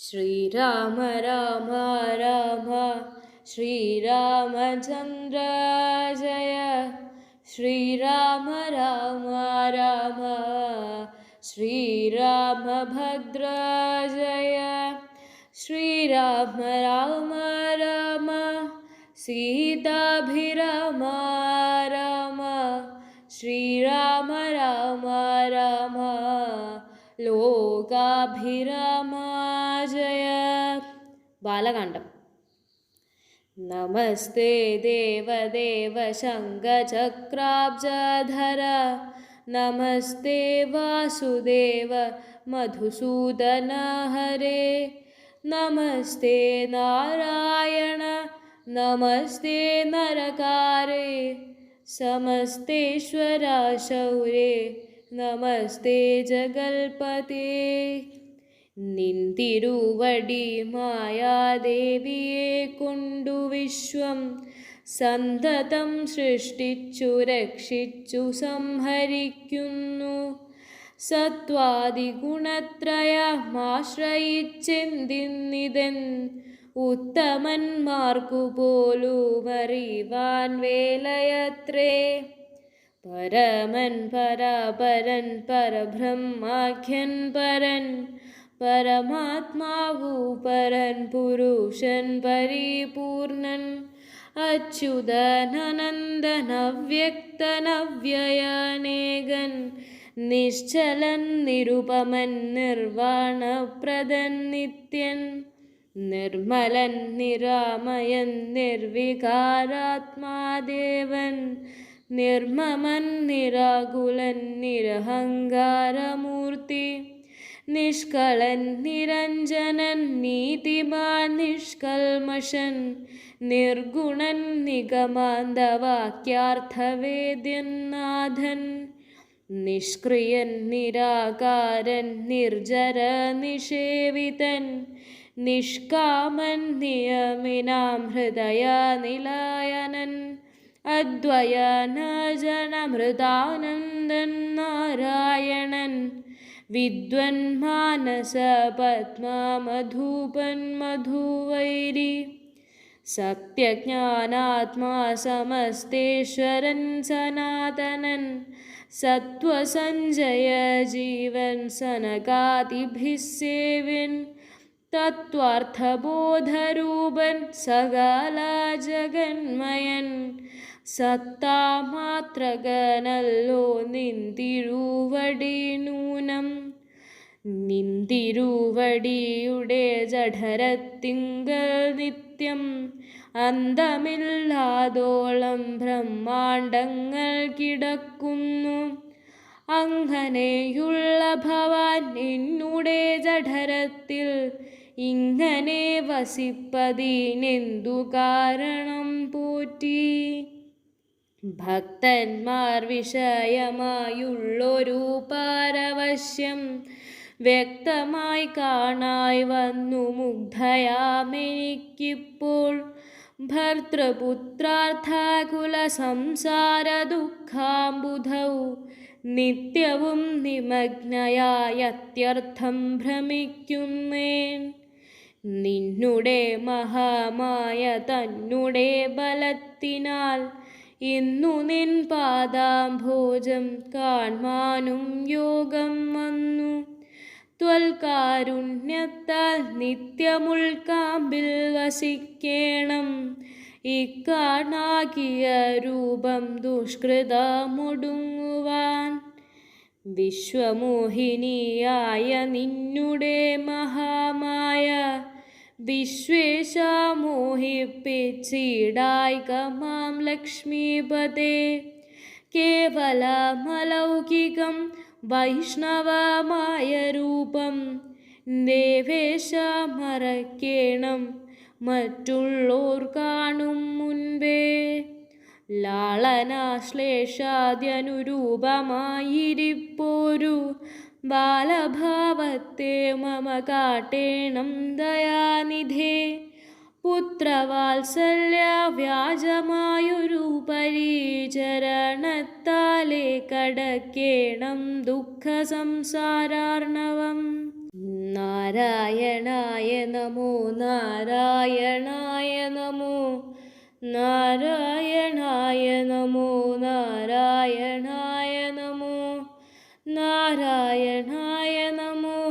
श्रीराम, राम राम। श्रीरामचन्द्र जय। श्री राम राम। श्रीरामभद्र जय। श्रीराम, राम राम। सीताभिराम, राम। श्रीराम, राम राम। लोगाभिराम ബാലകാണ്ഡം നമസ്തേ ദേവദേവ ശങ്കചക്രാബ്ജധര നമസ്തേ വാസുദേവ മധുസൂദന ഹരേ നമസ്തേ നാരായണ. നമസ്തേ നരകാരേ. സമസ്തേശ്വര ശൗരേ നമസ്തേ ജഗൽപതേ. നിന്തിരുവടി മായാദേവിയെ കൊണ്ടു വിശ്വം. സന്തതം സൃഷ്ടിച്ചു രക്ഷിച്ചു സംഹരിക്കുന്നു. സത്വാദിഗുണത്രയമാശ്രയിച്ചെന്തിന്നിതൻ ഉത്തമന്മാർക്കു പോലും അറിവാൻ വേലയത്രേ. പരമൻ പരാപരൻ പരബ്രഹ്മാഖ്യൻ പരൻ. പരമാത്മാവു പരൻ പുരുഷൻ പരിപൂർണൻ. അച്യുതനന്ദനവ്യക്തനവ്യയനേകൻ നിശ്ചലൻ നിരുപമൻ നിർവാണപ്രദൻ നിത്യൻ. നിർമ്മലൻ നിരാമയൻ നിർവികാരാത്മാദേവൻ. നിർമ്മമൻ നിരാകുലൻ നിരഹങ്കാരമൂർത്തി. നിഷ്കളൻ നിരഞ്ജനൻ നീതിമാൻ നിഷ്കൽമഷൻ നിർഗുണൻ നിഗമാന്തവാക്യാർത്ഥവേദ്യൻ നാഥൻ നിഷ്ക്രിയൻ നിരാകാരൻ നിർജര നിഷേവിതൻ നിഷ്കാമൻ നിയമിനാം ഹൃദയനിലയനൻ അദ്വയനജനമൃതാനന്ദൻ നാരായണൻ വിദ്വൻ മാനസപത്മമധൂപൻ മധുവൈരി സത്യജ്ഞാനാത്മാ സമസ്തേശ്വരൻ സനാതനൻ സത്വസഞ്ജയ ജീവൻ സനകാതിഭിസേവിൻ തത്വാർത്ഥബോധരൂപൻ സകല ജഗന്മയൻ സത്താമാത്രകനല്ലോ നിന്തിരുവടി നൂനം നിന്തിരുവടിയുടെ ജഠരത്തിങ്കൽ നിത്യം. അന്തമില്ലാതോളം ബ്രഹ്മാണ്ടങ്ങൾ കിടക്കുന്നു. അങ്ങനെയുള്ള ഭവാൻ എന്നുടെ ജഠരത്തിൽ ഇങ്ങനെ വസിപ്പതിനെന്തു കാരണം പോറ്റി? ഭക്തന്മാർ വിഷയമായുള്ളൊരു പാരവശ്യം വ്യക്തമായി കാണായി വന്നു. മുഗ്ധയാമെനിക്കിപ്പോൾ ഭർത്തൃപുത്രാർത്ഥാകുല സംസാര ദുഃഖാംബുധൗ നിത്യവും നിമഗ്നയായത്യർത്ഥം ഭ്രമിക്കുന്നേൻ. നിന്നുടെ മഹാമായ തന്നുടേ ബലത്തിനാൽ ഇന്നു നിൻ പാദാംഭോജം കാൺമാനും യോഗം വന്നു. ത്വൽകാരുണ്യത്താൽ നിത്യമുൾക്കാമ്പിൽ വസിക്കേണം. ഇക്കാണാകിയ രൂപം ദുഷ്കൃതമൊടുങ്ങുവാൻ. വിശ്വമോഹിനിയായ നിന്നുടെ മഹാമായ വിശ്വേശ മോഹിപ്പിച്ചിടായികമാം ലക്ഷ്മീപതേ. കേവലമലൗകികം വൈഷ്ണവമായ രൂപം ദേവേശ മറക്കേണം മറ്റുള്ളോർ കാണും മുൻപേ. ലാളനാശ്ലേഷാദ്യനുരൂപമായിരിപ്പോരു ബാലഭാവത്തെ മമ കാട്ടേണം ദയാനിധേ. പുത്രവാത്സല്യ വ്യാജമായൊരു പരിചരണത്താലെ കടക്കേണം ദുഃഖ സംസാരാർണവം നാരായണായ നമോ നാരായണായ നമോ നാരായണായ നമോ നാരായണായ